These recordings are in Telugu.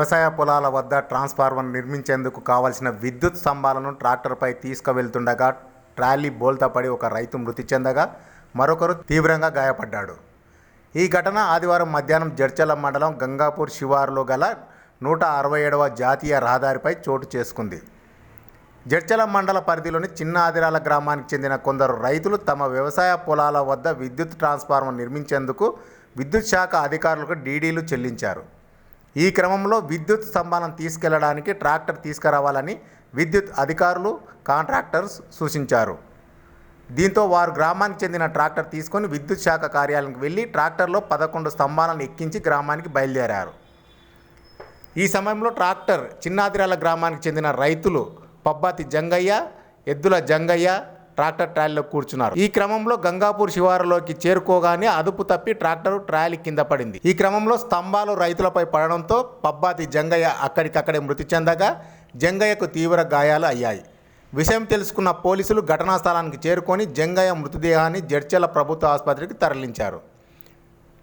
వ్యవసాయ పొలాల వద్ద ట్రాన్స్ఫార్మర్ నిర్మించేందుకు కావలసిన విద్యుత్ స్తంభాలను ట్రాక్టర్పై తీసుకువెళ్తుండగా ట్రాలీ బోల్తా పడి ఒక రైతు మృతి చెందగా మరొకరు తీవ్రంగా గాయపడ్డాడు. ఈ ఘటన ఆదివారం మధ్యాహ్నం జడ్చల మండలం గంగాపూర్ శివారులో గల నూట అరవై ఏడవ జాతీయ రహదారిపై చోటు చేసుకుంది. జడ్చల మండల పరిధిలోని చిన్న ఆదిరాల గ్రామానికి చెందిన కొందరు రైతులు తమ వ్యవసాయ పొలాల వద్ద విద్యుత్ ట్రాన్స్ఫార్మర్ నిర్మించేందుకు విద్యుత్ శాఖ అధికారులకు డీడీలు చెల్లించారు. ఈ క్రమంలో విద్యుత్ స్తంభాలను తీసుకెళ్ళడానికి ట్రాక్టర్ తీసుకురావాలని విద్యుత్ అధికారులు కాంట్రాక్టర్స్ సూచించారు. దీంతో వారు గ్రామానికి చెందిన ట్రాక్టర్ తీసుకొని విద్యుత్ శాఖ కార్యాలయానికి వెళ్ళి ట్రాక్టర్లో పదకొండు స్తంభాలను ఎక్కించి గ్రామానికి బయలుదేరారు. ఈ సమయంలో ట్రాక్టర్ చిన్నాదిరాల గ్రామానికి చెందిన రైతులు పబ్బాతి జంగయ్య ఎద్దుల జంగయ్య ట్రాక్టర్ ట్రాలీలో కూర్చున్నారు. ఈ క్రమంలో గంగాపూర్ శివారులోకి చేరుకోగానే అదుపు తప్పి ట్రాక్టర్ ట్రాలీ కింద పడింది. ఈ క్రమంలో స్తంభాలు రైతులపై పడడంతో పబ్బాతి జంగయ్య అక్కడికక్కడే మృతి చెందగా జంగయ్యకు తీవ్ర గాయాలు అయ్యాయి. విషయం తెలుసుకున్న పోలీసులు ఘటనా స్థలానికి చేరుకొని జంగయ్య మృతదేహాన్ని జడ్చల ప్రభుత్వ ఆసుపత్రికి తరలించారు.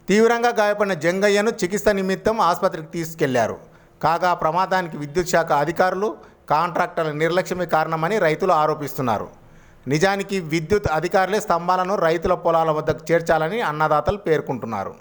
తీవ్రంగా గాయపడిన జంగయ్యను చికిత్స నిమిత్తం ఆసుపత్రికి తీసుకెళ్ళారు. కాగా ప్రమాదానికి విద్యుత్ శాఖ అధికారులు కాంట్రాక్టర్ల నిర్లక్ష్యమే కారణమని రైతులు ఆరోపిస్తున్నారు. నిజానికి విద్యుత్ అధికారులే స్తంభాలను రైతుల పొలాల వద్దకు చేర్చాలని అన్నదాతలు పేర్కొంటున్నారు.